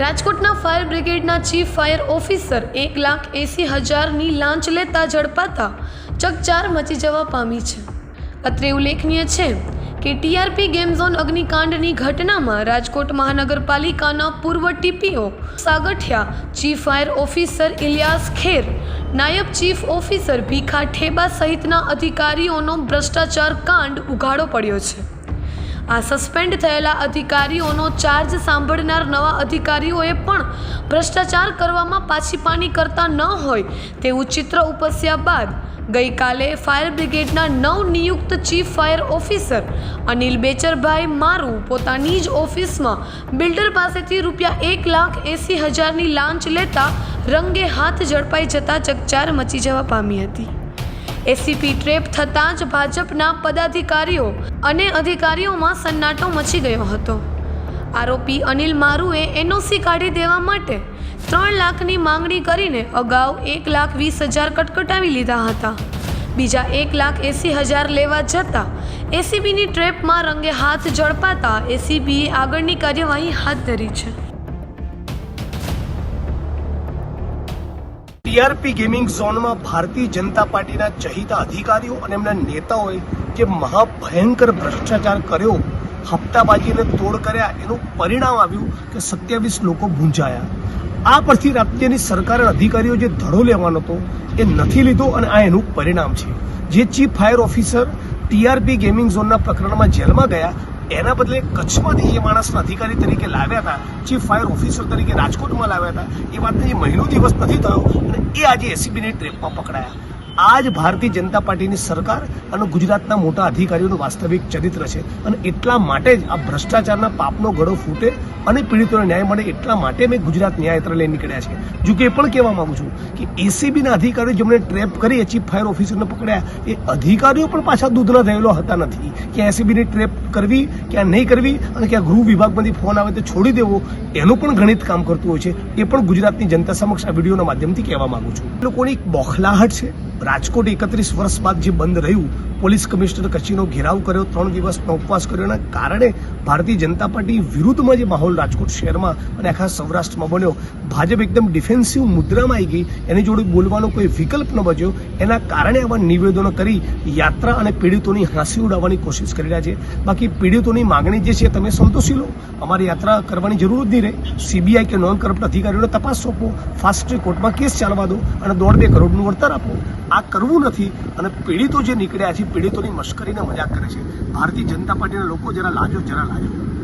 રાજકોટના ફાયર બ્રિગેડના chief fire officer એક લાખ એંસી હજારની લાંચ લેતા ઝડપાતા ચકચાર મચી જવા પામી છે. અત્રે ઉલ્લેખનીય છે કે ટીઆરપી ગેમ ઝોન અગ્નિકાંડની ઘટનામાં રાજકોટ મહાનગરપાલિકાના પૂર્વ TPO Sagathia, chief fire officer Ilyas Kher, નાયબ ચીફ ઓફિસર ભીખા ઠેબા સહિતના અધિકારીઓનો ભ્રષ્ટાચાર કાંડ ઉઘાડો પડ્યો છે. આ સસ્પેન્ડ થયેલા અધિકારીઓનો ચાર્જ સાંભળનાર નવા અધિકારીઓએ પણ ભ્રષ્ટાચાર કરવામાં પાછીપાની કરતા ન હોય તેવું ચિત્ર ઉપસ્યા બાદ ગઈકાલે ફાયર બ્રિગેડના નવનિયુક્ત chief fire officer Anil Becharbhai મારું પોતાની જ ઓફિસમાં બિલ્ડર પાસેથી રૂપિયા એક લાખ એંસી હજારની લાંચ લેતા રંગે હાથ ઝડપાઈ જતા ચકચાર મચી જવા પામી હતી. એસીપી ટ્રેપ થતાં જ ભાજપના પદાધિકારીઓ અને અધિકારીઓમાં સન્નાટો મચી ગયો હતો. આરોપી અનિલ મારુએ એનઓસી કાઢી દેવા માટે ત્રણ લાખની માંગણી કરીને અગાઉ એક લાખ વીસ હજાર કટકટાવી લીધા હતા. બીજા એક લાખ એંસી હજાર લેવા જતાં એસીબીની ટ્રેપમાં રંગે હાથ ઝડપાતા એસીબીએ આગળની કાર્યવાહી હાથ ધરી છે. ટીઆરપી ગેમિંગ ઝોનમાં ભારતીય જનતા પાર્ટીના ચહિતા અધિકારીઓ અને એમના નેતાઓએ જે મહાભયંકર ભ્રષ્ટાચાર કર્યો, હપ્તાબાજીને તોડ કર્યા, એનું પરિણામ આવ્યું કે સત્યાવીસ લોકો ગુંજાયા. આ પરથી રાજ્યની સરકાર અધિકારીઓ જે ધડો લેવાનો હતો, એ નથી લીધો અને આ એનું પરિણામ છે. જે chief fire officer TRP gaming ઝોનના પ્રકરણમાં જેલમાં ગયા એના બદલે કચ્છમાંથી એ માણસના અધિકારી તરીકે લાવ્યા હતા ચીફ ફાયર ઓફિસર તરીકે રાજકોટમાં લાવ્યા હતા, એ વાતને એ મહિનો દિવસ નથી થયો અને એ આજે એસીબીની ટ્રેપમાં પકડાયા. આ જ ભારતીય જનતા પાર્ટીની સરકાર અને ગુજરાતના મોટા અધિકારીઓનું વાસ્તવિક ચરિત્ર છે. અને એટલા માટે જ આ ભ્રષ્ટાચારના પાપનો ગળો ફૂટે અને પીડિતોને ન્યાય મળે એટલા માટે મેં ગુજરાત ન્યાયતંત્ર લઈને નીકળ્યા છે. જો કે એ પણ કહેવા માંગુ છું કે એસીબીના અધિકારીઓ જેમણે ટ્રેપ કરી ચીફ ફાયર ઓફિસરને પકડ્યા, એ અધિકારીઓ પણ પાછા દૂધના થયેલો હતા નથી. કે એસીબીની ટ્રેપ કરવી ક્યાં નહીં કરવી અને ક્યાં ગૃહ વિભાગમાંથી ફોન આવે તો છોડી દેવો, એનું પણ ગણિત કામ કરતું હોય છે. એ પણ ગુજરાતની જનતા સમક્ષ આ વિડીયોના માધ્યમથી કહેવા માંગુ છું. લોકોની બોખલાહટ છે રાજકોટ એકત્રીસ વર્ષ બાદ જે બંધ રહ્યું, પોલીસ કમિશનર કચેરીનો ઘેરાવ કર્યો, ત્રણ દિવસનો ઉપવાસ કર્યો. એના કારણે ભારતીય જનતા પાર્ટી વિરુદ્ધમાં જે માહોલ રાજકોટ શહેરમાં અને આખા સૌરાષ્ટ્રમાં બન્યો, ભાજપ એકદમ ડિફેન્સિવ મુદ્રામાં આવી ગઈ. એની જોડે બોલવાનો કોઈ વિકલ્પ ન બચ્યો. એના કારણે આવા નિવેદનો કરી યાત્રા અને પીડિતોની હાંસી ઉડાવવાની કોશિશ કરી રહ્યા છે. બાકી પીડિતોની માગણી જે છે, તમે સંતોષી લો. અમારી યાત્રા કરવાની જરૂર જ નહીં રહે. સીબીઆઈ કે નોન કરપ્ટ અધિકારીઓને તપાસ સોંપો. ફાસ્ટ ટ્રેક કોર્ટમાં કેસ ચાલવા દો અને દોઢ બે કરોડનું વળતર આપો. આ કરવું નથી. અને પીડિતો જે નીકળ્યા છે, પીડિતોની મશ્કરીને મજાક કરે છે. ભારતીય જનતા પાર્ટીના લોકો જરા લાજો જરા લાજો.